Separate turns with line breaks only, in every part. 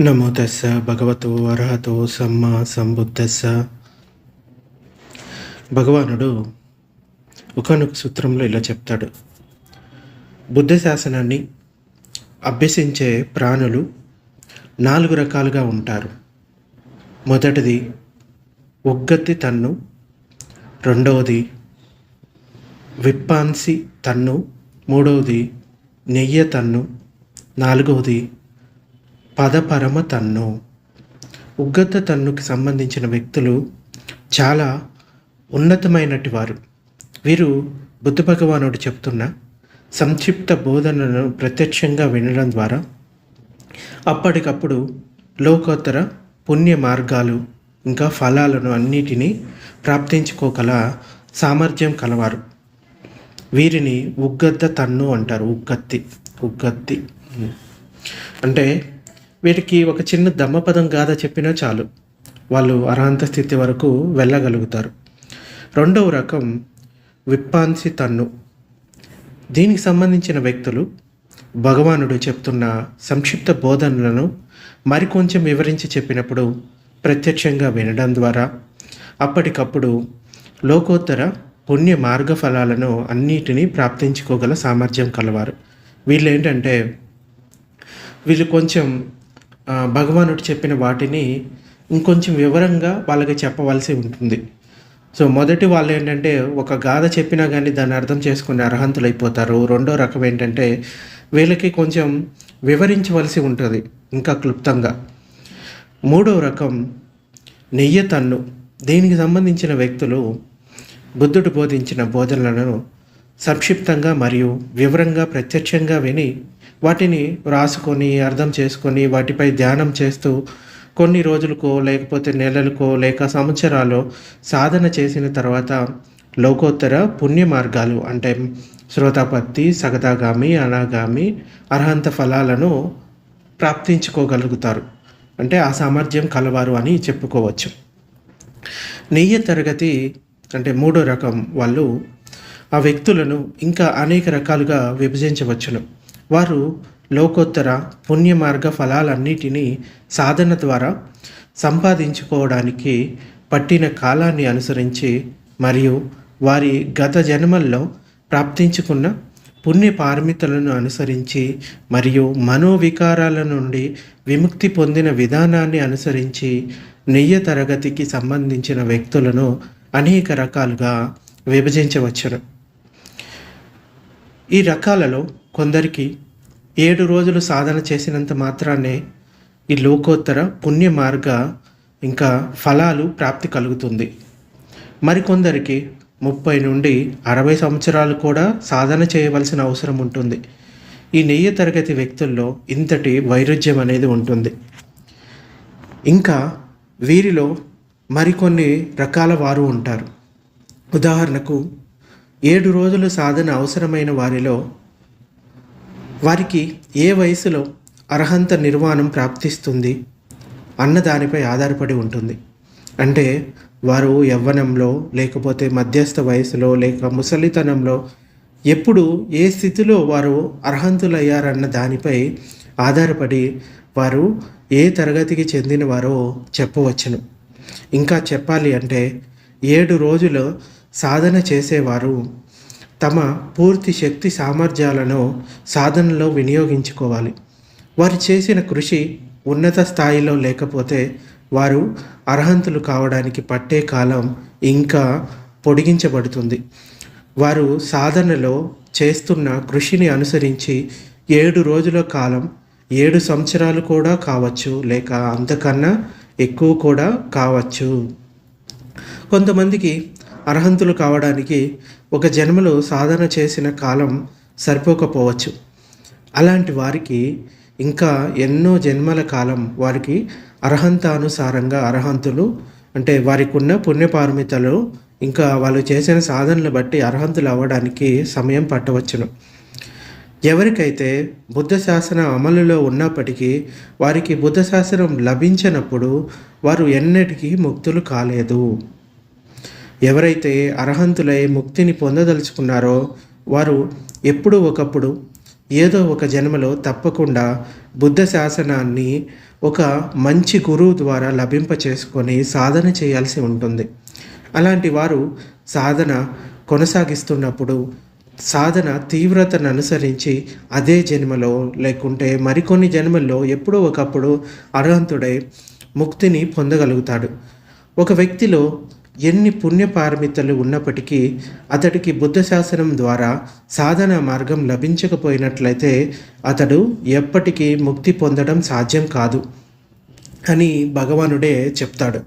నమో తస్స భగవతో అర్హతో సమ్మ సంబుద్ధస్స భగవానుడు ఒకనొక సూత్రంలో ఇలా చెప్తాడు. బుద్ధ శాసనాన్ని అభ్యసించే ప్రాణులు నాలుగు రకాలుగా ఉంటారు. మొదటిది ఉగ్గత్తి తన్ను రెండవది విప్పాన్సి తన్ను మూడవది నెయ్య తన్ను నాలుగవది పదపరమ తన్ను. ఉగ్గత తన్నుకి సంబంధించిన వ్యక్తులు చాలా ఉన్నతమైనటి వారు వీరు బుద్ధ భగవానుడు చెప్తున్న సంక్షిప్త బోధనలను ప్రత్యక్షంగా వినడం ద్వారా అప్పటికప్పుడు లోకోత్తర పుణ్య మార్గాలు ఇంకా ఫలాలను అన్నిటినీ ప్రాప్తించుకోగల సామర్థ్యం కలవారు. వీరిని ఉగ్గద్ద తన్ను అంటారు. ఉగ్గత్తి ఉగ్గత్తి అంటే వీరికి ఒక చిన్న దమ్మపదం గాథ చెప్పినా చాలు. వాళ్ళు అర్హంత స్థితి వరకు వెళ్ళగలుగుతారు. రెండవ రకం విప్పాన్సి తన్ను. దీనికి సంబంధించిన వ్యక్తులు భగవానుడు చెప్తున్న సంక్షిప్త బోధనలను మరికొంచెం వివరించి చెప్పినప్పుడు ప్రత్యక్షంగా వినడం ద్వారా అప్పటికప్పుడు లోకోత్తర పుణ్య మార్గ ఫలాలను అన్నిటినీ ప్రాప్తించుకోగల సామర్థ్యం కలవారు. వీళ్ళు ఏంటంటే వీళ్ళు కొంచెం భగవానుడు చెప్పిన వాటిని ఇంకొంచెం వివరంగా వాళ్ళకి చెప్పవలసి ఉంటుంది. సో మొదటి వాళ్ళు ఏంటంటే ఒక గాథ చెప్పినా కానీ దాన్ని అర్థం చేసుకునే అర్హంతులు అయిపోతారు రెండో రకం ఏంటంటే వీళ్ళకి కొంచెం వివరించవలసి ఉంటుంది ఇంకా క్లుప్తంగా. మూడో రకం నెయ్యి తన్ను. దీనికి సంబంధించిన వ్యక్తులు బుద్ధుడు బోధించిన బోధనలను సంక్షిప్తంగా మరియు వివరంగా ప్రత్యక్షంగా విని వాటిని రాసుకొని అర్థం చేసుకొని వాటిపై ధ్యానం చేస్తూ కొన్ని రోజులకో లేకపోతే నెలలకో లేక సంవత్సరాలు సాధన చేసిన తర్వాత లోకోత్తర పుణ్య మార్గాలు అంటే శ్రోతాపత్తి సగదాగామి అనాగామి అర్హంత ఫలాలను ప్రాప్తించుకోగలుగుతారు. అంటే ఆ సామర్థ్యం కలవారు అని చెప్పుకోవచ్చు. నెయ్యి తరగతి అంటే మూడో రకం వాళ్ళు ఆ వ్యక్తులను ఇంకా అనేక రకాలుగా విభజించవచ్చును. వారు లోకోత్తర పుణ్య మార్గ ఫలాలన్నిటినీ సాధన ద్వారా సంపాదించుకోవడానికి పట్టిన కాలాన్ని అనుసరించి మరియు వారి గత జన్మల్లో ప్రాప్తించుకున్న పుణ్య పారమితులను అనుసరించి మరియు మనోవికారాల నుండి విముక్తి పొందిన విధానాన్ని అనుసరించి నెయ్య తరగతికి సంబంధించిన వ్యక్తులను అనేక రకాలుగా విభజించవచ్చును. ఈ రకాలలో కొందరికి ఏడు రోజులు సాధన చేసినంత మాత్రానే ఈ లోకోత్తర పుణ్య మార్గ ఇంకా ఫలాలు ప్రాప్తి కలుగుతుంది. మరికొందరికి ముప్పై నుండి అరవై సంవత్సరాలు కూడా సాధన చేయవలసిన అవసరం ఉంటుంది. ఈ నెయ్యి తరగతి వ్యక్తుల్లో ఇంతటి వైరుధ్యం అనేది ఉంటుంది. ఇంకా వీరిలో మరికొన్ని రకాల వారు ఉంటారు. ఉదాహరణకు ఏడు రోజులు సాధన అవసరమైన వారిలో వారికి ఏ వయసులో అర్హంత నిర్వాణం ప్రాప్తిస్తుంది అన్న దానిపై ఆధారపడి ఉంటుంది. అంటే వారు యవ్వనంలో లేకపోతే మధ్యస్థ వయసులో లేక ముసలితనంలో ఎప్పుడు ఏ స్థితిలో వారు అర్హంతులయ్యారన్న దానిపై ఆధారపడి వారు ఏ తరగతికి చెందినవారో చెప్పవచ్చును. ఇంకా చెప్పాలి అంటే ఏడు రోజులు సాధన చేసేవారు తమ పూర్తి శక్తి సామర్థ్యాలను సాధనలో వినియోగించుకోవాలి. వారు చేసిన కృషి ఉన్నత స్థాయిలో లేకపోతే వారు అర్హంతులు కావడానికి పట్టే కాలం ఇంకా పొడిగించబడుతుంది. వారు సాధనలో చేస్తున్న కృషిని అనుసరించి ఏడు రోజుల కాలం ఏడు సంవత్సరాలు కూడా కావచ్చు లేక అంతకన్నా ఎక్కువ కూడా కావచ్చు. కొంతమందికి అర్హంతులు కావడానికి ఒక జన్మలో సాధన చేసిన కాలం సరిపోకపోవచ్చు. అలాంటి వారికి ఇంకా ఎన్నో జన్మల కాలం వారికి అర్హంతానుసారంగా అర్హంతులు అంటే వారికి ఉన్న పుణ్యపారమితలు ఇంకా వాళ్ళు చేసిన సాధనలు బట్టి అర్హంతులు అవ్వడానికి సమయం పట్టవచ్చును. ఎవరికైతే బుద్ధ శాసనం అమలులో ఉన్నప్పటికీ వారికి బుద్ధ శాసనం లభించినప్పుడు వారు ఎన్నటికీ ముక్తులు కాలేదు. ఎవరైతే అర్హంతులై ముక్తిని పొందదలుచుకున్నారో వారు ఎప్పుడు ఒకప్పుడు ఏదో ఒక జన్మలో తప్పకుండా బుద్ధ శాసనాన్ని ఒక మంచి గురువు ద్వారా లభింప చేసుకొని సాధన చేయాల్సి ఉంటుంది. అలాంటి వారు సాధన కొనసాగిస్తున్నప్పుడు సాధన తీవ్రతను అనుసరించి అదే జన్మలో లేకుంటే మరికొన్ని జన్మల్లో ఎప్పుడో ఒకప్పుడు అర్హంతుడై ముక్తిని పొందగలుగుతాడు. ఒక వ్యక్తిలో ఎన్ని పుణ్యపారమితలు ఉన్నప్పటికీ అతడికి బుద్ధ శాసనం ద్వారా సాధన మార్గం లభించకపోయినట్లయితే అతడు ఎప్పటికీ ముక్తి పొందడం సాధ్యం కాదు అని భగవానుడే చెప్తాడు.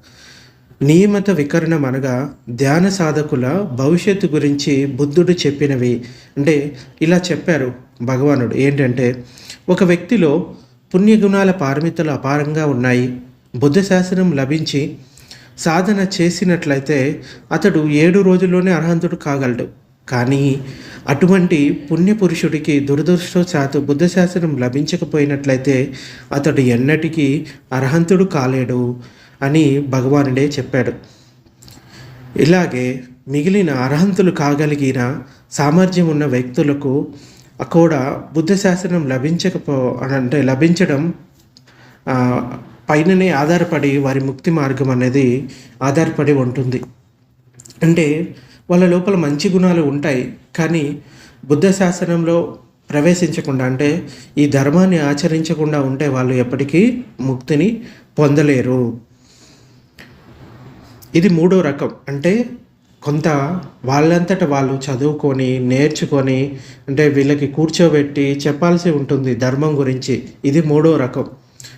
నియమిత వికరణం అనగా ధ్యాన సాధకుల భవిష్యత్తు గురించి బుద్ధుడు చెప్పినవి. అంటే ఇలా చెప్పారు భగవానుడు. ఏంటంటే ఒక వ్యక్తిలో పుణ్యగుణాల పారమితలు అపారంగా ఉన్నాయి. బుద్ధ శాసనం లభించి సాధన చేసినట్లయితే అతడు ఏడు రోజుల్లోనే అర్హంతుడు కాగలడు. కానీ అటువంటి పుణ్యపురుషుడికి దురదృష్టవశాత్తు బుద్ధ శాసనం లభించకపోయినట్లయితే అతడు ఎన్నటికీ అర్హంతుడు కాలేడు అని భగవానుడే చెప్పాడు. ఇలాగే మిగిలిన అర్హంతులు కాగలిగిన సామర్థ్యం ఉన్న వ్యక్తులకు కూడా బుద్ధ శాసనం లభించకపో అంటే లభించడం పైననే ఆధారపడి వారి ముక్తి మార్గం అనేది ఆధారపడి ఉంటుంది. అంటే వాళ్ళ లోపల మంచి గుణాలు ఉంటాయి కానీ బుద్ధ శాసనంలో ప్రవేశించకుండా అంటే ఈ ధర్మాన్ని ఆచరించకుండా ఉంటే వాళ్ళు ఎప్పటికీ ముక్తిని పొందలేరు. ఇది మూడో రకం. అంటే కొంత వాళ్ళంతట వాళ్ళు చదువుకొని నేర్చుకొని అంటే వీళ్ళకి కూర్చోబెట్టి చెప్పాల్సి ఉంటుంది ధర్మం గురించి. ఇది మూడో రకం.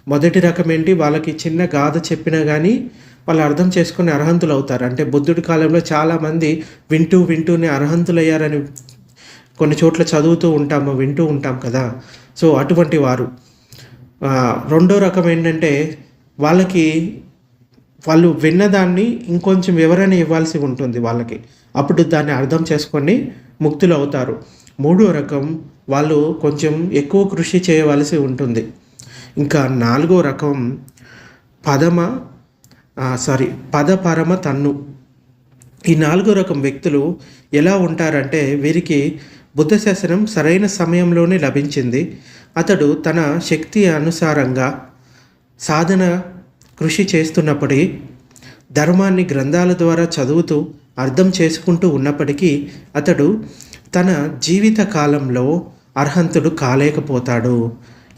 మొదటి రకం ఏంటి? వాళ్ళకి చిన్న గాథ చెప్పినా కానీ వాళ్ళు అర్థం చేసుకుని అర్హంతులు అవుతారు. అంటే బుద్ధుడి కాలంలో చాలామంది వింటూ వింటూనే అర్హంతులయ్యారని కొన్ని చోట్ల చదువుతూ ఉంటాము వింటూ ఉంటాం కదా. సో అటువంటి వారు. రెండో రకం ఏంటంటే వాళ్ళకి వాళ్ళు విన్నదాన్ని ఇంకొంచెం వివరణ ఇవ్వాల్సి ఉంటుంది వాళ్ళకి. అప్పుడు దాన్ని అర్థం చేసుకొని ముక్తులు అవుతారు. మూడో రకం వాళ్ళు కొంచెం ఎక్కువ కృషి చేయవలసి ఉంటుంది. ఇంకా నాలుగో రకం పదమ సారీ పదపరమ తన్ను. ఈ నాలుగో రకం వ్యక్తులు ఎలా ఉంటారంటే వీరికి బుద్ధ శాసనం సరైన సమయంలోనే లభించింది. అతడు తన శక్తి అనుసారంగా సాధన కృషి చేస్తున్నప్పటికీ ధర్మాన్ని గ్రంథాల ద్వారా చదువుతూ అర్థం చేసుకుంటూ ఉన్నప్పటికీ అతడు తన జీవిత కాలంలో అర్హంతుడు కాలేకపోతాడు.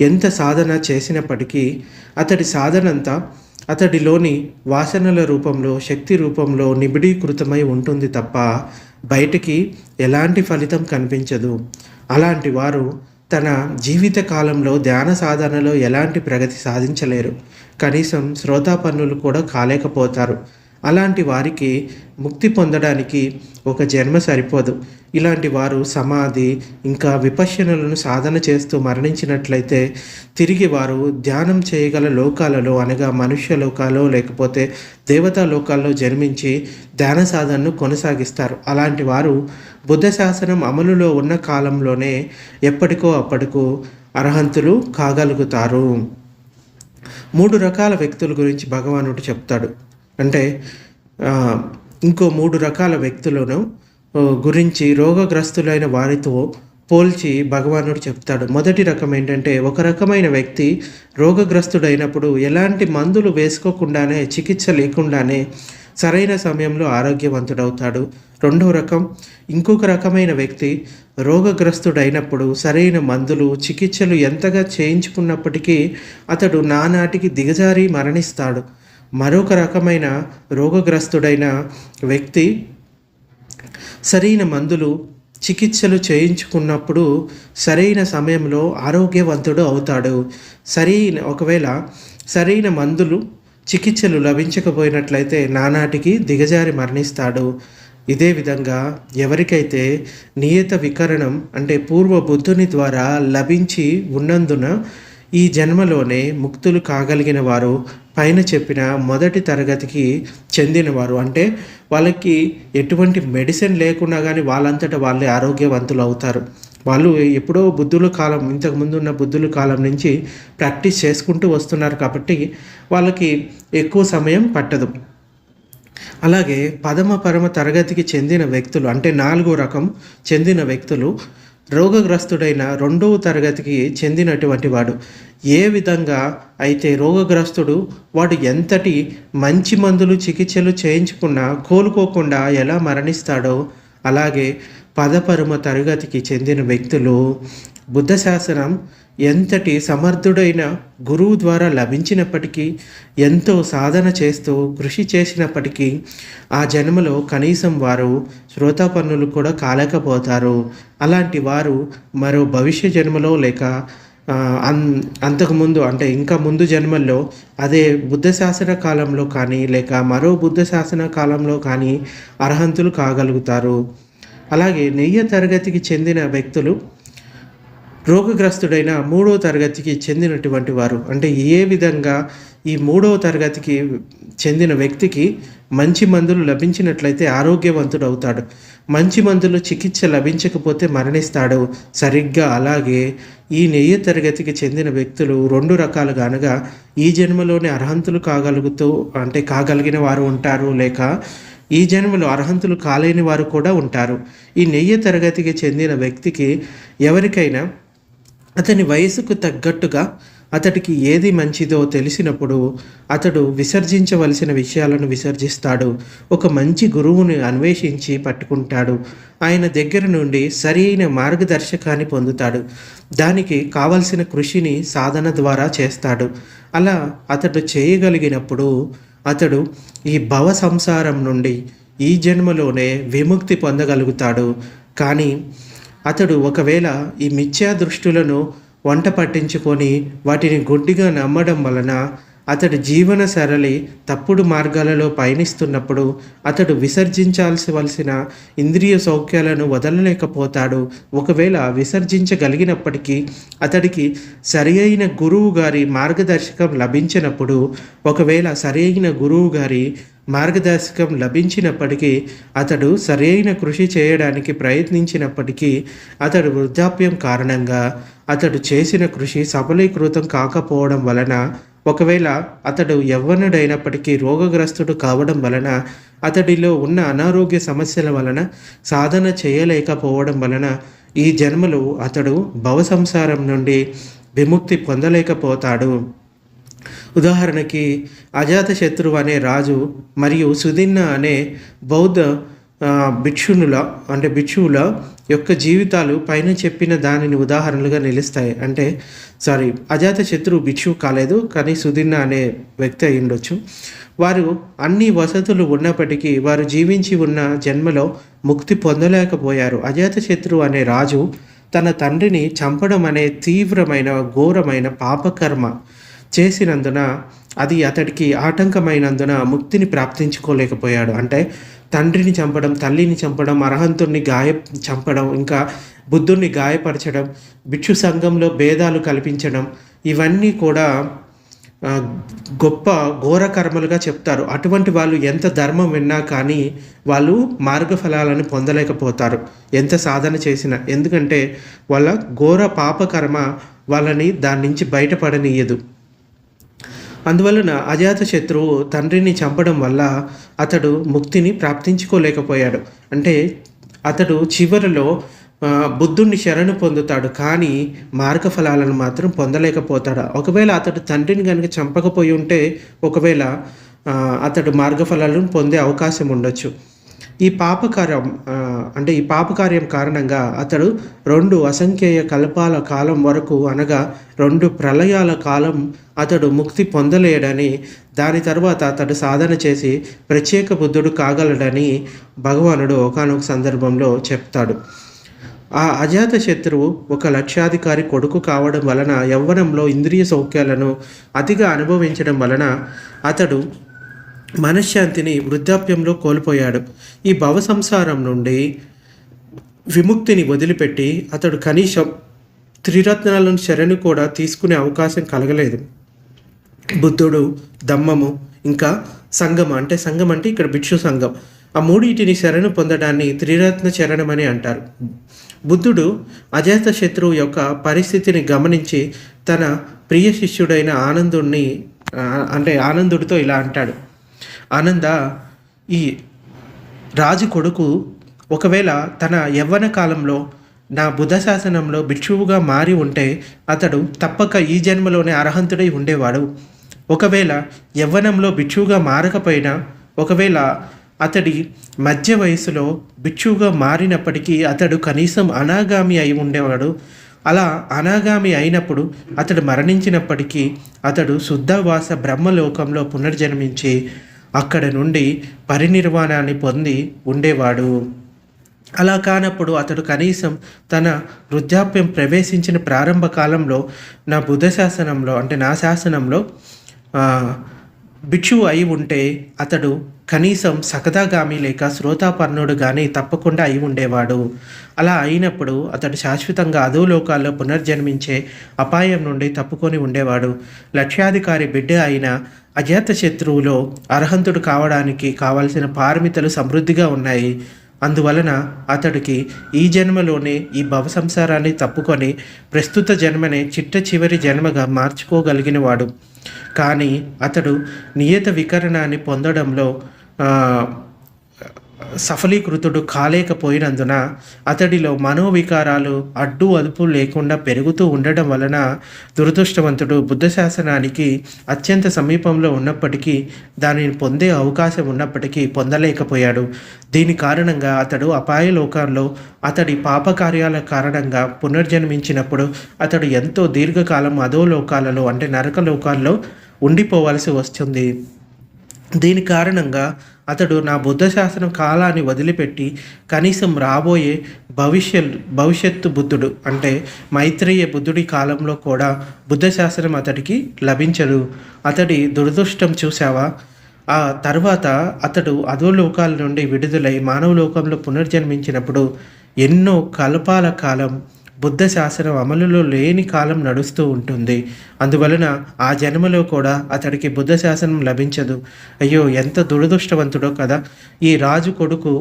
ఎంత సాధన చేసినప్పటికీ అతడి సాధనంతా అతడిలోని వాసనల రూపంలో శక్తి రూపంలో నిబిడీకృతమై ఉంటుంది తప్ప బయటికి ఎలాంటి ఫలితం కనిపించదు. అలాంటి వారు తన జీవిత కాలంలో ధ్యాన సాధనలో ఎలాంటి ప్రగతి సాధించలేరు. కనీసం శ్రోతాపన్నులు కూడా కాలేకపోతారు. అలాంటి వారికి ముక్తి పొందడానికి ఒక జన్మ సరిపోదు. ఇలాంటి వారు సమాధి ఇంకా విపశ్యనలను సాధన చేస్తూ మరణించినట్లయితే తిరిగి వారు ధ్యానం చేయగల లోకాలలో అనగా మనుష్య లోకాల్లో లేకపోతే దేవతా లోకాల్లో జన్మించి ధ్యాన సాధనను కొనసాగిస్తారు. అలాంటి వారు బుద్ధ శాసనం అమలులో ఉన్న కాలంలోనే ఎప్పటికో అప్పటికో అర్హంతులు కాగలుగుతారు. మూడు రకాల వ్యక్తుల గురించి భగవానుడు చెప్తాడు. అంటే ఇంకో మూడు రకాల వ్యక్తులను గురించి రోగగ్రస్తులైన వారితో పోల్చి భగవానుడు చెప్తాడు. మొదటి రకం ఏంటంటే ఒక రకమైన వ్యక్తి రోగగ్రస్తుడైనప్పుడు ఎలాంటి మందులు వేసుకోకుండానే చికిత్స లేకుండానే సరైన సమయంలో ఆరోగ్యవంతుడవుతాడు. రెండో రకం ఇంకొక రకమైన వ్యక్తి రోగగ్రస్తుడైనప్పుడు సరైన మందులు చికిత్సలు ఎంతగా చేయించుకున్నప్పటికీ అతడు నానాటికి దిగజారి మరణిస్తాడు. మరొక రకమైన రోగగ్రస్తుడైన వ్యక్తి సరైన మందులు చికిత్సలు చేయించుకున్నప్పుడు సరైన సమయంలో ఆరోగ్యవంతుడు అవుతాడు. సరైన ఒకవేళ సరైన మందులు చికిత్సలు లభించకపోయినట్లయితే నానాటికి దిగజారి మరణిస్తాడు. ఇదే విధంగా ఎవరికైతే నియత వికరణం అంటే పూర్వ బుద్ధుని ద్వారా లభించి ఉన్నందున ఈ జన్మలోనే ముక్తులు కాగలిగిన వారు పైన చెప్పిన మొదటి తరగతికి చెందినవారు. అంటే వాళ్ళకి ఎటువంటి మెడిసిన్ లేకున్నా కానీ వాళ్ళంతటా వాళ్ళే ఆరోగ్యవంతులు అవుతారు. వాళ్ళు ఎప్పుడో బుద్ధుల కాలం ఇంతకు ముందు ఉన్న బుద్ధుల కాలం నుంచి ప్రాక్టీస్ చేసుకుంటూ వస్తున్నారు కాబట్టి వాళ్ళకి ఎక్కువ సమయం పట్టదు. అలాగే పదమ పరమ తరగతికి చెందిన వ్యక్తులు అంటే నాలుగో రకం చెందిన వ్యక్తులు రోగగ్రస్తుడైన రెండవ తరగతికి చెందినటువంటి వాడు. ఏ విధంగా అయితే రోగగ్రస్తుడు వాడు ఎంతటి మంచి మందులు చికిత్సలు చేయించుకున్నా కోలుకోకుండా ఎలా మరణిస్తాడో అలాగే పదపరమ తరగతికి చెందిన వ్యక్తులు బుద్ధ శాసనం ఎంతటి సమర్థుడైన గురువు ద్వారా లభించినప్పటికీ ఎంతో సాధన చేస్తూ కృషి చేసినప్పటికీ ఆ జన్మలో కనీసం వారు శ్రోతాపన్నులు కూడా కాలేకపోతారు. అలాంటి వారు మరో భవిష్య జన్మలో లేక అన్ అంతకుముందు అంటే ఇంకా ముందు జన్మల్లో అదే బుద్ధ శాసన కాలంలో కానీ లేక మరో బుద్ధ శాసన కాలంలో కానీ అర్హంతులు కాగలుగుతారు. అలాగే నెయ్య తరగతికి చెందిన వ్యక్తులు రోగగ్రస్తుడైన మూడవ తరగతికి చెందినటువంటి వారు. అంటే ఏ విధంగా ఈ మూడవ తరగతికి చెందిన వ్యక్తికి మంచి మందులు లభించినట్లయితే ఆరోగ్యవంతుడు అవుతాడు. మంచి మందులు చికిత్స లభించకపోతే మరణిస్తాడు. సరిగ్గా అలాగే ఈ నెయ్యి తరగతికి చెందిన వ్యక్తులు రెండు రకాలుగా అనగా ఈ జన్మలోనే అర్హంతులు కాగలుగుతూ అంటే కాగలిగిన వారు ఉంటారు లేక ఈ జన్మలో అర్హంతులు కాలేని వారు కూడా ఉంటారు. ఈ నెయ్యి తరగతికి చెందిన వ్యక్తికి ఎవరికైనా అతని వయసుకు తగ్గట్టుగా అతడికి ఏది మంచిదో తెలిసినప్పుడు అతడు విసర్జించవలసిన విషయాలను విసర్జిస్తాడు. ఒక మంచి గురువుని అన్వేషించి పట్టుకుంటాడు. ఆయన దగ్గర నుండి సరైన మార్గదర్శకాన్ని పొందుతాడు. దానికి కావలసిన కృషిని సాధన ద్వారా చేస్తాడు. అలా అతడు చేయగలిగినప్పుడు అతడు ఈ భవ సంసారం నుండి ఈ జన్మలోనే విముక్తి పొందగలుగుతాడు. కానీ అతడు ఒకవేళ ఈ మిథ్యా దృష్టులను వంట పట్టించుకొని వాటిని గుడ్డిగా నమ్మడం వలన అతడు జీవన సరళి తప్పుడు మార్గాలలో పయనిస్తున్నప్పుడు అతడు విసర్జించాల్సివలసిన ఇంద్రియ సౌఖ్యాలను వదలలేకపోతాడు. ఒకవేళ విసర్జించగలిగినప్పటికీ అతడికి సరి అయిన గురువు గారి మార్గదర్శకం లభించినప్పుడు ఒకవేళ సరి అయిన గురువు గారి మార్గదర్శకం లభించినప్పటికీ అతడు సరైన కృషి చేయడానికి ప్రయత్నించినప్పటికీ అతడు వృద్ధాప్యం కారణంగా అతడు చేసిన కృషి సఫలీకృతం కాకపోవడం వలన ఒకవేళ అతడు యవ్వనుడైనప్పటికీ రోగగ్రస్తుడు కావడం వలన అతడిలో ఉన్న అనారోగ్య సమస్యల వలన సాధన చేయలేకపోవడం వలన ఈ జన్మలో అతడు భవసంసారం నుండి విముక్తి పొందలేకపోతాడు. ఉదాహరణకి అజాతశత్రువు అనే రాజు మరియు సుదిన్న అనే బౌద్ధ భిక్షునుల అంటే భిక్షువుల యొక్క జీవితాలు పైన చెప్పిన దానిని ఉదాహరణలుగా నిలుస్తాయి. అంటే సారీ అజాత శత్రువు భిక్షువు కాలేదు కానీ సుదిన్న అనే వ్యక్తి అయి ఉండొచ్చు. వారు అన్ని వసతులు ఉన్నప్పటికీ వారు జీవించి ఉన్న జన్మలో ముక్తి పొందలేకపోయారు. అజాత శత్రువు అనే రాజు తన తండ్రిని చంపడం అనే తీవ్రమైన ఘోరమైన పాపకర్మ చేసినందున అది అతడికి ఆటంకమైనందున ముక్తిని ప్రాప్తించుకోలేకపోయాడు. అంటే తండ్రిని చంపడం తల్లిని చంపడం అర్హంతుణ్ణి గాయ చంపడం ఇంకా బుద్ధుణ్ణి గాయపరచడం భిక్షు సంఘంలో భేదాలు కల్పించడం ఇవన్నీ కూడా గొప్ప ఘోర కర్మలుగా చెప్తారు. అటువంటి వాళ్ళు ఎంత ధర్మం విన్నా కానీ వాళ్ళు మార్గఫలాలను పొందలేకపోతారు. ఎంత సాధన చేసినా. ఎందుకంటే వాళ్ళ ఘోర పాపకర్మ వాళ్ళని దాని నుంచి బయటపడనీయదు. అందువలన అజాత శత్రువు తండ్రిని చంపడం వల్ల అతడు ముక్తిని ప్రాప్తించుకోలేకపోయాడు. అంటే అతడు చివరిలో బుద్ధుణ్ణి శరణు పొందుతాడు కానీ మార్గఫలాలను మాత్రం పొందలేకపోతాడు. ఒకవేళ అతడు తండ్రిని కనుక చంపకపోయి ఉంటే ఒకవేళ అతడు మార్గఫలాలను పొందే అవకాశం ఉండొచ్చు. ఈ పాపకార్యం అంటే ఈ పాపకార్యం కారణంగా అతడు రెండు అసంఖ్యేయ కల్పాల కాలం వరకు అనగా రెండు ప్రళయాల కాలం అతడు ముక్తి పొందలేడని దాని తర్వాత అతడు సాధన చేసి ప్రత్యేక బుద్ధుడు కాగలడని భగవానుడు ఒకనొక సందర్భంలో చెప్తాడు. ఆ అజాత శత్రువు ఒక లక్షాధికారి కొడుకు కావడం వలన యవ్వనంలో ఇంద్రియ సౌఖ్యాలను అతిగా అనుభవించడం వలన అతడు మనశ్శాంతిని వృద్ధాప్యంలో కోల్పోయాడు. ఈ భవ సంసారం నుండి విముక్తిని వదిలిపెట్టి అతడు కనీసం త్రిరత్నాలను శరణు కూడా తీసుకునే అవకాశం కలగలేదు. బుద్ధుడు దమ్మము ఇంకా సంగమ అంటే సంఘం అంటే ఇక్కడ భిక్షు సంఘం. ఆ మూడింటిని శరణు పొందడాన్ని త్రిరత్న చరణం అని అంటారు. బుద్ధుడు అజాత శత్రువు యొక్క పరిస్థితిని గమనించి తన ప్రియ శిష్యుడైన ఆనందుణ్ణి అంటే ఆనందుడితో ఇలా అంటాడు. ఆనంద ఈ రాజు కొడుకు ఒకవేళ తన యవ్వన కాలంలో నా బుధ శాసనంలో భిక్షువుగా మారి ఉంటే అతడు తప్పక ఈ జన్మలోనే అర్హంతుడై ఉండేవాడు. ఒకవేళ యవ్వనంలో భిక్షువుగా మారకపోయినా ఒకవేళ అతడి మధ్య వయసులో భిక్షువుగా మారినప్పటికీ అతడు కనీసం అనాగామి అయి ఉండేవాడు. అలా అనాగామి అయినప్పుడు అతడు మరణించినప్పటికీ అతడు శుద్ధవాస బ్రహ్మలోకంలో పునర్జన్మించి అక్కడ నుండి పరినిర్వాణాన్ని పొంది ఉండేవాడు. అలా కానప్పుడు అతడు కనీసం తన వృద్ధాప్యం ప్రవేశించిన ప్రారంభ కాలంలో నా బుద్ధ శాసనంలో అంటే నా శాసనంలో భిక్షువు అయి ఉంటే అతడు కనీసం సకదాగామి లేక శ్రోతాపర్ణుడు కానీ తప్పకుండా అయి ఉండేవాడు. అలా అయినప్పుడు అతడు శాశ్వతంగా అధోలోకాల్లో పునర్జన్మించే అపాయం నుండి తప్పుకొని ఉండేవాడు. లక్ష్యాధికారి బిడ్డ అయిన అజాత శత్రువులో అర్హంతుడు కావడానికి కావలసిన పారమితలు సమృద్ధిగా ఉన్నాయి. అందువలన అతడికి ఈ జన్మలోనే ఈ భవ సంసారాన్ని తప్పుకొని ప్రస్తుత జన్మనే చిట్ట చివరి జన్మగా మార్చుకోగలిగినవాడు. కానీ అతడు నియత వికరణాన్ని పొందడంలో సఫలీకృతుడు కాలేకపోయినందున అతడిలో మనోవికారాలు అడ్డు అదుపు లేకుండా పెరుగుతూ ఉండడం వలన దురదృష్టవంతుడు బుద్ధ శాసనానికి అత్యంత సమీపంలో ఉన్నప్పటికీ దానిని పొందే అవకాశం ఉన్నప్పటికీ పొందలేకపోయాడు. దీని కారణంగా అతడు అపాయ లోకాల్లో అతడి పాపకార్యాల కారణంగా పునర్జన్మించినప్పుడు అతడు ఎంతో దీర్ఘకాలం అధోలోకాలలో అంటే నరకలోకాల్లో ఉండిపోవలసి వస్తుంది. దీని కారణంగా అతడు నా బుద్ధ శాసనం కాలాన్ని వదిలిపెట్టి కనీసం రాబోయే భవిష్య భవిష్యత్తు బుద్ధుడు అంటే మైత్రేయ బుద్ధుడి కాలంలో కూడా బుద్ధ శాసనం అతడికి లభించదు. అతడి దురదృష్టం చూసావా ఆ తర్వాత అతడు అధోలోకాల నుండి విడుదలై మానవ లోకంలో పునర్జన్మించినప్పుడు ఎన్నో కల్పాల కాలం బుద్ధ శాసనం అమలులో లేని కాలం నడుస్తూ ఉంటుంది. అందువలన ఆ జన్మలో కూడా అతడికి బుద్ధ శాసనం లభించదు. అయ్యో ఎంత దురదృష్టవంతుడో కదా! ఈ రాజు కొడుకు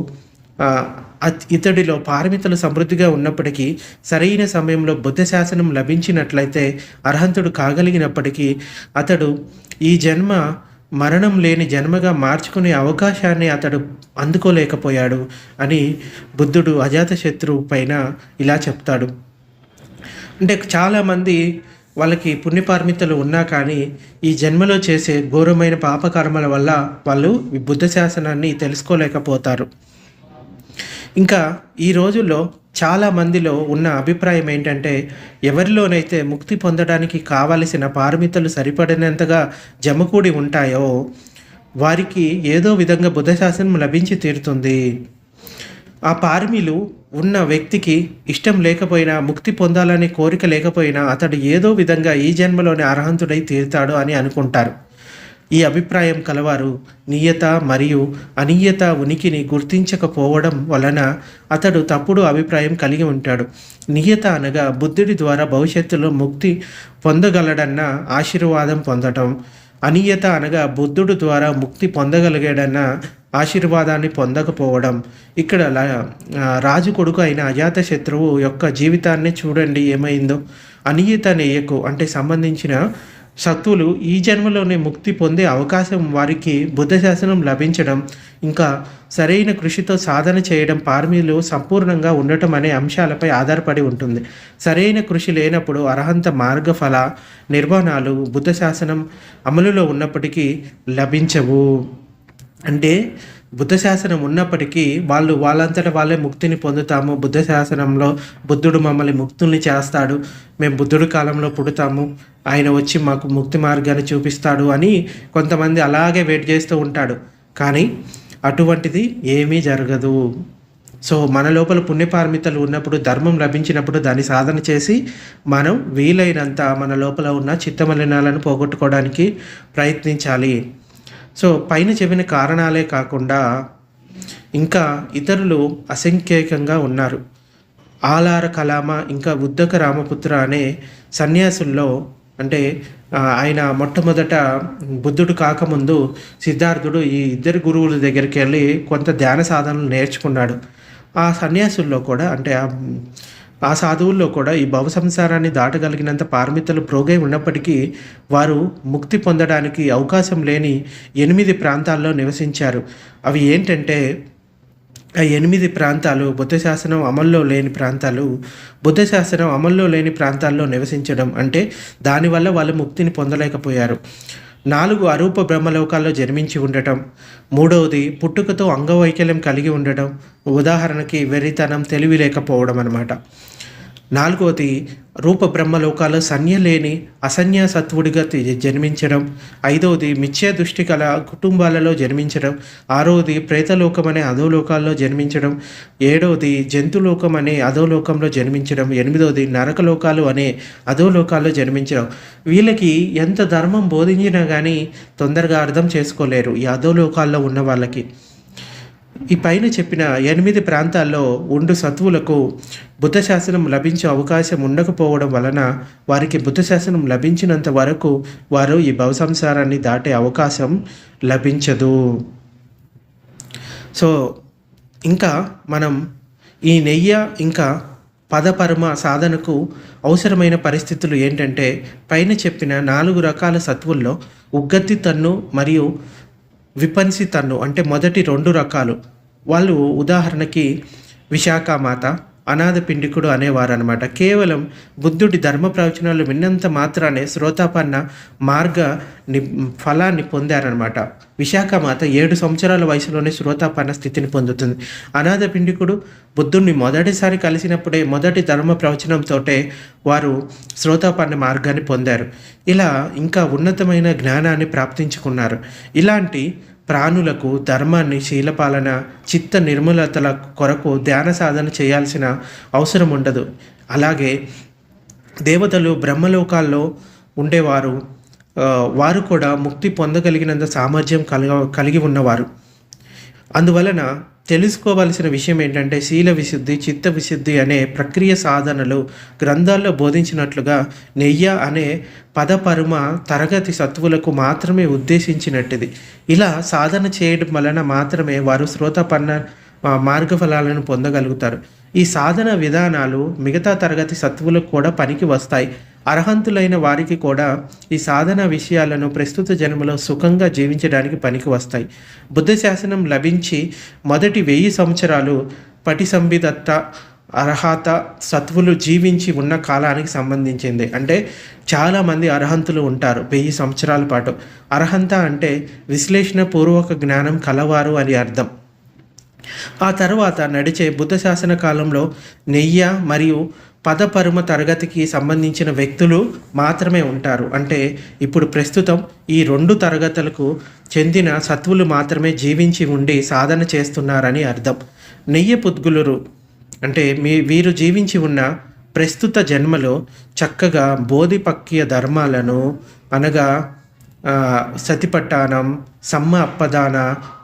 ఇతడిలో పారమితలు సమృద్ధిగా ఉన్నప్పటికీ సరైన సమయంలో బుద్ధ శాసనం లభించినట్లయితే అర్హంతుడు కాగలిగినప్పటికీ అతడు ఈ జన్మ మరణం లేని జన్మగా మార్చుకునే అవకాశాన్ని అతడు అందుకోలేకపోయాడు అని బుద్ధుడు అజాతశత్రువు పైన ఇలా చెప్తాడు. అంటే చాలామంది వాళ్ళకి పుణ్యపార్మితలు ఉన్నా కానీ ఈ జన్మలో చేసే ఘోరమైన పాపకర్మల వల్ల వాళ్ళు ఈ బుద్ధ శాసనాన్ని తెలుసుకోలేకపోతారు. ఇంకా ఈ రోజుల్లో చాలా మందిలో ఉన్న అభిప్రాయం ఏంటంటే ఎవరిలోనైతే ముక్తి పొందడానికి కావలసిన పారమితలు సరిపడినంతగా జమకూడి ఉంటాయో వారికి ఏదో విధంగా బుద్ధ శాసనం లభించి తీరుతుంది. ఆ పార్మిలు ఉన్న వ్యక్తికి ఇష్టం లేకపోయినా ముక్తి పొందాలనే కోరిక లేకపోయినా అతడు ఏదో విధంగా ఈ జన్మలోనే అర్హంతుడై తీరుతాడు అని అనుకుంటారు. ఈ అభిప్రాయం కలవారు నియత మరియు అనియత ఉనికిని గుర్తించకపోవడం వలన అతడు తప్పుడు అభిప్రాయం కలిగి ఉంటాడు. నియత అనగా బుద్ధుడి ద్వారా భవిష్యత్తులో ముక్తి పొందగలడన్న ఆశీర్వాదం పొందటం. అనియత అనగా బుద్ధుడు ద్వారా ముక్తి పొందగలిగాడన్న ఆశీర్వాదాన్ని పొందకపోవడం. ఇక్కడ రాజు కొడుకు అయిన అజాత శత్రువు యొక్క జీవితాన్ని చూడండి ఏమైందో. అనియత నేయకు అంటే సంబంధించిన సత్తులు ఈ జన్మలోనే ముక్తి పొందే అవకాశం వారికి బుద్ధ శాసనం లభించడం ఇంకా సరైన కృషితో సాధన చేయడం పార్మీలు సంపూర్ణంగా ఉండటం అనే అంశాలపై ఆధారపడి ఉంటుంది. సరైన కృషి లేనప్పుడు అర్హంత మార్గఫల నిర్వహణాలు బుద్ధ శాసనం అమలులో ఉన్నప్పటికీ లభించవు. అంటే బుద్ధ శాసనం ఉన్నప్పటికీ వాళ్ళు వాళ్ళంతట వాళ్ళే ముక్తిని పొందుతాము. బుద్ధ శాసనంలో బుద్ధుడు మమ్మల్ని ముక్తుల్ని చేస్తాడు. మేము బుద్ధుడు కాలంలో పుడతాము. ఆయన వచ్చి మాకు ముక్తి మార్గాన్ని చూపిస్తాడు అని కొంతమంది అలాగే వెయిట్ చేస్తూ ఉంటాడు. కానీ అటువంటిది ఏమీ జరగదు. సో మన లోపల పుణ్యపార్మితలు ఉన్నప్పుడు ధర్మం లభించినప్పుడు దాన్ని సాధన చేసి మనం వీలైనంత మన లోపల ఉన్న చిత్తమలినాలను పోగొట్టుకోవడానికి ప్రయత్నించాలి. సో పైన చెప్పిన కారణాలే కాకుండా ఇంకా ఇతరులు అసంఖ్యేకంగా ఉన్నారు. ఆలార కలామ ఇంకా ఉద్దక రామపుత్ర అనే సన్యాసుల్లో అంటే ఆయన మొట్టమొదట బుద్ధుడు కాకముందు సిద్ధార్థుడు ఈ ఇద్దరు గురువుల దగ్గరికి వెళ్ళి కొంత ధ్యాన సాధనలు నేర్చుకున్నాడు. ఆ సన్యాసుల్లో కూడా అంటే ఆ సాధువుల్లో కూడా ఈ భవసంసారాన్ని దాటగలిగినంత పారమితలు ప్రోగై ఉన్నప్పటికీ వారు ముక్తి పొందడానికి అవకాశం లేని ఎనిమిది ప్రాంతాల్లో నివసించారు. అవి ఏంటంటే ఆ ఎనిమిది ప్రాంతాలు బుద్ధ శాసనం అమల్లో లేని ప్రాంతాలు బుద్ధ శాసనం అమల్లో లేని ప్రాంతాల్లో నివసించడం అంటే దానివల్ల వాళ్ళు ముక్తిని పొందలేకపోయారు. నాలుగు అరూప బ్రహ్మలోకాల్లో జన్మించి ఉండటం. మూడవది పుట్టుకతో అంగవైకల్యం కలిగి ఉండటం. ఉదాహరణకి వెర్రితనం తెలివి లేకపోవడం అనమాట నాలుగవది రూప బ్రహ్మలోకాలు సన్య లేని అసన్యాసత్వుడిగా జన్మించడం. ఐదవది మిథ్యా దృష్టి కల కుటుంబాలలో జన్మించడం. ఆరవది ప్రేతలోకం అనే అధోలోకాల్లో జన్మించడం. ఏడవది జంతులోకం అనే అధోలోకంలో జన్మించడం. ఎనిమిదవది నరకలోకాలు అనే అధోలోకాల్లో జన్మించడం. వీళ్ళకి ఎంత ధర్మం బోధించినా కానీ తొందరగా అర్థం చేసుకోలేరు ఈ అధోలోకాల్లో ఉన్న వాళ్ళకి. ఈ పైన చెప్పిన ఎనిమిది ప్రాంతాల్లో ఉండు సత్వులకు బుద్ధ శాసనం లభించే అవకాశం ఉండకపోవడం వలన వారికి బుద్ధ శాసనం లభించినంత వరకు వారు ఈ భవసంసారాన్ని దాటే అవకాశం లభించదు. సో ఇంకా మనం ఈ నెయ్య ఇంకా పదపరమ సాధనకు అవసరమైన పరిస్థితులు ఏంటంటే పైన చెప్పిన నాలుగు రకాల సత్వుల్లో ఉగ్గత్తి తన్ను మరియు విపన్సి తన్ను అంటే మొదటి రెండు రకాలు. వాళ్ళు ఉదాహరణకి విశాఖమాత అనాథ పిండికుడు అనేవారు అనమాట కేవలం బుద్ధుడి ధర్మ ప్రవచనాలు విన్నంత మాత్రానే శ్రోతాపన్న మార్గ ని ఫలాన్ని పొందారనమాట విశాఖమాత ఏడు సంవత్సరాల వయసులోనే శ్రోతాపన్న స్థితిని పొందుతుంది. అనాథ పిండికుడు బుద్ధుడిని మొదటిసారి కలిసినప్పుడే మొదటి ధర్మ ప్రవచనంతోటే వారు శ్రోతాపన్న మార్గాన్ని పొందారు. ఇలా ఇంకా ఉన్నతమైన జ్ఞానాన్ని ప్రాప్తించుకున్నారు. ఇలాంటి ప్రాణులకు ధర్మాన్ని శీలపాలన చిత్త నిర్మూలతల కొరకు ధ్యాన సాధన చేయాల్సిన అవసరం ఉండదు. అలాగే దేవతలు బ్రహ్మలోకాల్లో ఉండేవారు వారు కూడా ముక్తి పొందగలిగినంత సామర్థ్యం కలగ కలిగి ఉన్నవారు. అందువలన తెలుసుకోవలసిన విషయం ఏంటంటే శీల విశుద్ధి చిత్త విశుద్ధి అనే ప్రక్రియ సాధనలు గ్రంథాల్లో బోధించినట్లుగా నెయ్య అనే పదపరుమ తరగతి సత్వులకు మాత్రమే ఉద్దేశించినట్టుది. ఇలా సాధన చేయడం వలన మాత్రమే వారు శ్రోతపన్న మార్గఫలాలను పొందగలుగుతారు. ఈ సాధన విధానాలు మిగతా తరగతి సత్వులకు కూడా పనికి వస్తాయి. అర్హంతులైన వారికి కూడా ఈ సాధన విషయాలను ప్రస్తుత జన్మలో సుఖంగా జీవించడానికి పనికి వస్తాయి. బుద్ధ శాసనం లభించి మొదటి వెయ్యి సంవత్సరాలు పటిసంబిదత్త అర్హత సత్వులు జీవించి ఉన్న కాలానికి సంబంధించింది. అంటే చాలామంది అర్హంతులు ఉంటారు వెయ్యి సంవత్సరాల పాటు. అర్హంత అంటే విశ్లేషణ పూర్వక జ్ఞానం కలవారు అని అర్థం. ఆ తర్వాత నడిచే బుద్ధ శాసన కాలంలో నెయ్య మరియు పదపరుమ తరగతికి సంబంధించిన వ్యక్తులు మాత్రమే ఉంటారు. అంటే ఇప్పుడు ప్రస్తుతం ఈ రెండు తరగతులకు చెందిన సత్వులు మాత్రమే జీవించి ఉండి సాధన చేస్తున్నారని అర్థం. నెయ్య పుద్గులురు అంటే మీ వీరు జీవించి ఉన్న ప్రస్తుత జన్మలో చక్కగా బోధిపక్య ధర్మాలను అనగా సతిపట్టానం సమ్మ అప్పదాన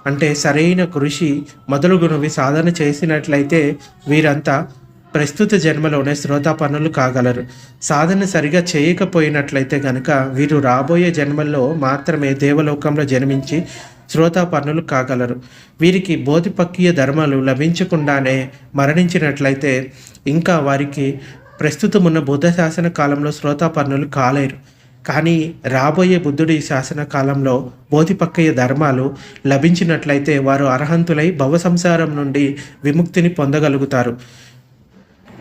అంటే సరైన కృషి మొదలుగునవి సాధన చేసినట్లయితే వీరంతా ప్రస్తుత జన్మలోనే శ్రోతాపన్నులు కాగలరు. సాధన సరిగా చేయకపోయినట్లయితే కనుక వీరు రాబోయే జన్మల్లో మాత్రమే దేవలోకంలో జన్మించి శ్రోతాపన్నులు కాగలరు. వీరికి బోధిపక్కీయ ధర్మాలు లభించకుండానే మరణించినట్లయితే ఇంకా వారికి ప్రస్తుతం ఉన్న బుద్ధ శాసన కాలంలో శ్రోతాపన్నులు కాలేరు. కానీ రాబోయే బుద్ధుడి శాసన కాలంలో బోధిపక్కయ్య ధర్మాలు లభించినట్లయితే వారు అర్హంతులై భవసంసారం నుండి విముక్తిని పొందగలుగుతారు.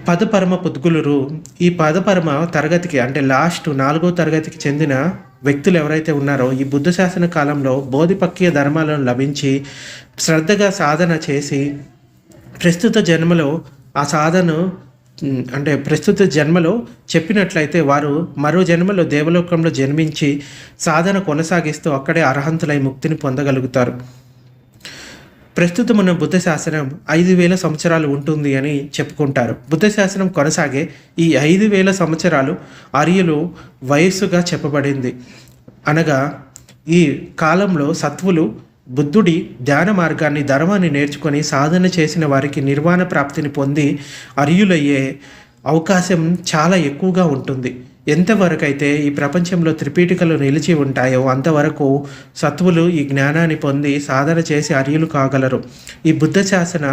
పదపరమ పుద్గులురు ఈ పదపరమ తరగతికి అంటే లాస్ట్ నాలుగో తరగతికి చెందిన వ్యక్తులు ఎవరైతే ఉన్నారో ఈ బుద్ధ శాసన కాలంలో బోధిపక్కీయ ధర్మాలను లభించి శ్రద్ధగా సాధన చేసి ప్రస్తుత జన్మలో ఆ సాధన అంటే ప్రస్తుత జన్మలో చెప్పినట్లయితే వారు మరో జన్మలో దేవలోకంలో జన్మించి సాధన కొనసాగిస్తూ అక్కడే అర్హంతులై ముక్తిని పొందగలుగుతారు. ప్రస్తుతం ఉన్న బుద్ధ శాసనం ఐదు వేల సంవత్సరాలు ఉంటుంది అని చెప్పుకుంటారు. బుద్ధ శాసనం కొనసాగే ఈ ఐదు వేల సంవత్సరాలు ఆర్యులు వయస్సుగా చెప్పబడింది. అనగా ఈ కాలంలో సత్వులు బుద్ధుడి ధ్యాన మార్గాన్ని ధర్మాన్ని నేర్చుకొని సాధన చేసిన వారికి నిర్వాణ ప్రాప్తిని పొంది అర్యులయ్యే అవకాశం చాలా ఎక్కువగా ఉంటుంది. ఎంతవరకైతే ఈ ప్రపంచంలో త్రిపీఠికలు నిలిచి ఉంటాయో అంతవరకు సత్వులు ఈ జ్ఞానాన్ని పొంది సాధన చేసి అర్యులు కాగలరు. ఈ బుద్ధ శాసన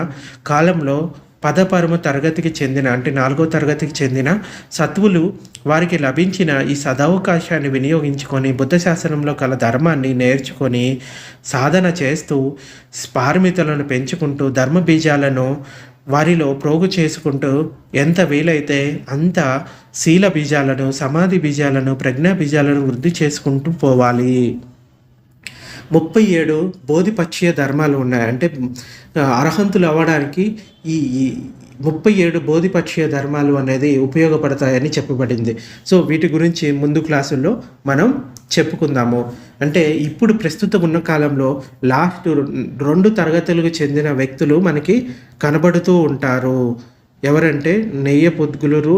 కాలంలో పదపరమ తరగతికి చెందిన అంటే నాలుగో తరగతికి చెందిన సత్వులు వారికి లభించిన ఈ సదవకాశాన్ని వినియోగించుకొని బుద్ధ శాసనంలో కల ధర్మాన్ని నేర్చుకొని సాధన చేస్తూ స్పార్మితలను పెంచుకుంటూ ధర్మ బీజాలను వారిలో ప్రోగు చేసుకుంటూ ఎంత వీలైతే అంత శీల బీజాలను సమాధి బీజాలను ప్రజ్ఞా బీజాలను వృద్ధి చేసుకుంటూ పోవాలి. ముప్పై ఏడు బోధిపక్షీయ ధర్మాలు ఉన్నాయి. అంటే అర్హంతులు అవ్వడానికి ఈ ముప్పై ఏడు బోధిపక్షీయ ధర్మాలు అనేది ఉపయోగపడతాయని చెప్పబడింది. సో వీటి గురించి ముందు క్లాసుల్లో మనం చెప్పుకుందాము. అంటే ఇప్పుడు ప్రస్తుతం ఉన్న కాలంలో లాస్ట్ రెండు తరగతులకు చెందిన వ్యక్తులు మనకి కనబడుతూ ఉంటారు. ఎవరంటే నెయ్య పొద్గులురు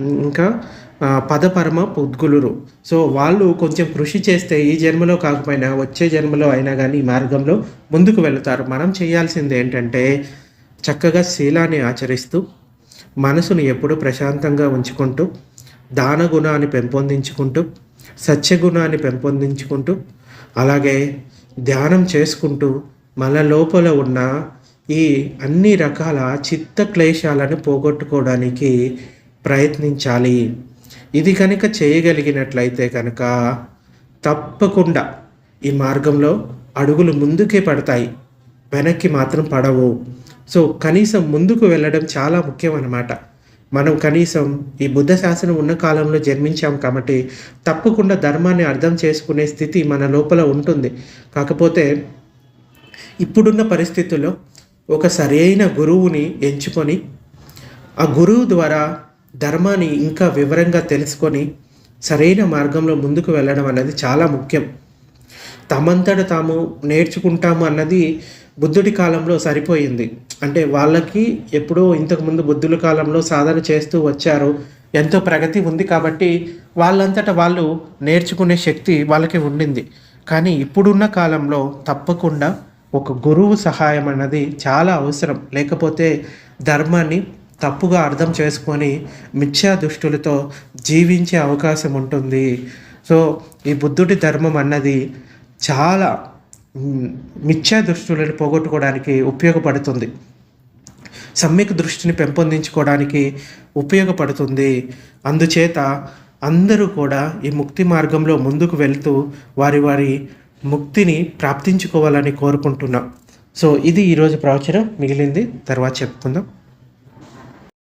ఇంకా పదపరమ పుద్గులురు సో వాళ్ళు కొంచెం కృషి చేస్తే ఈ జన్మలో కాకపోయినా వచ్చే జన్మలో అయినా కానీ ఈ మార్గంలో ముందుకు వెళతారు. మనం చేయాల్సింది ఏంటంటే చక్కగా శీలాన్ని ఆచరిస్తూ మనసును ఎప్పుడూ ప్రశాంతంగా ఉంచుకుంటూ దాన గుణాన్ని పెంపొందించుకుంటూ సత్యగుణాన్ని పెంపొందించుకుంటూ అలాగే ధ్యానం చేసుకుంటూ మన లోపల ఉన్న ఈ అన్ని రకాల చిత్త క్లేశాలను పోగొట్టుకోవడానికి ప్రయత్నించాలి. ఇది కనుక చేయగలిగినట్లయితే కనుక తప్పకుండా ఈ మార్గంలో అడుగులు ముందుకే పడతాయి. వెనక్కి మాత్రం పడవు. సో కనీసం ముందుకు వెళ్ళడం చాలా ముఖ్యం అన్నమాట మనం కనీసం ఈ బుద్ధ శాసనం ఉన్న కాలంలో జన్మించాం కాబట్టి తప్పకుండా ధర్మాన్ని అర్థం చేసుకునే స్థితి మన లోపల ఉంటుంది. కాకపోతే ఇప్పుడున్న పరిస్థితుల్లో ఒక సరైన గురువుని ఎంచుకొని ఆ గురువు ద్వారా ధర్మాన్ని ఇంకా వివరంగా తెలుసుకొని సరైన మార్గంలో ముందుకు వెళ్ళడం అనేది చాలా ముఖ్యం. తమంతట తాము నేర్చుకుంటాము అన్నది బుద్ధుడి కాలంలో సరిపోయింది. అంటే వాళ్ళకి ఎప్పుడో ఇంతకుముందు బుద్ధుల కాలంలో సాధన చేస్తూ వచ్చారు. ఎంతో ప్రగతి ఉంది కాబట్టి వాళ్ళంతట వాళ్ళు నేర్చుకునే శక్తి వాళ్ళకి ఉండింది. కానీ ఇప్పుడున్న కాలంలో తప్పకుండా ఒక గురువు సహాయం అన్నది చాలా అవసరం. లేకపోతే ధర్మాన్ని తప్పుగా అర్థం చేసుకొని మిథ్యా దుష్టులతో జీవించే అవకాశం ఉంటుంది. సో ఈ బుద్ధుడి ధర్మం అన్నది చాలా మిథ్యా దృష్టులను పోగొట్టుకోవడానికి ఉపయోగపడుతుంది. సమ్యక్ దృష్టిని పెంపొందించుకోవడానికి ఉపయోగపడుతుంది. అందుచేత అందరూ కూడా ఈ ముక్తి మార్గంలో ముందుకు వెళ్తూ వారి వారి ముక్తిని ప్రాప్తించుకోవాలని కోరుకుంటున్నాం. సో ఇది ఈరోజు ప్రవచనం మిగిలింది తర్వాత చెప్పుకుందాం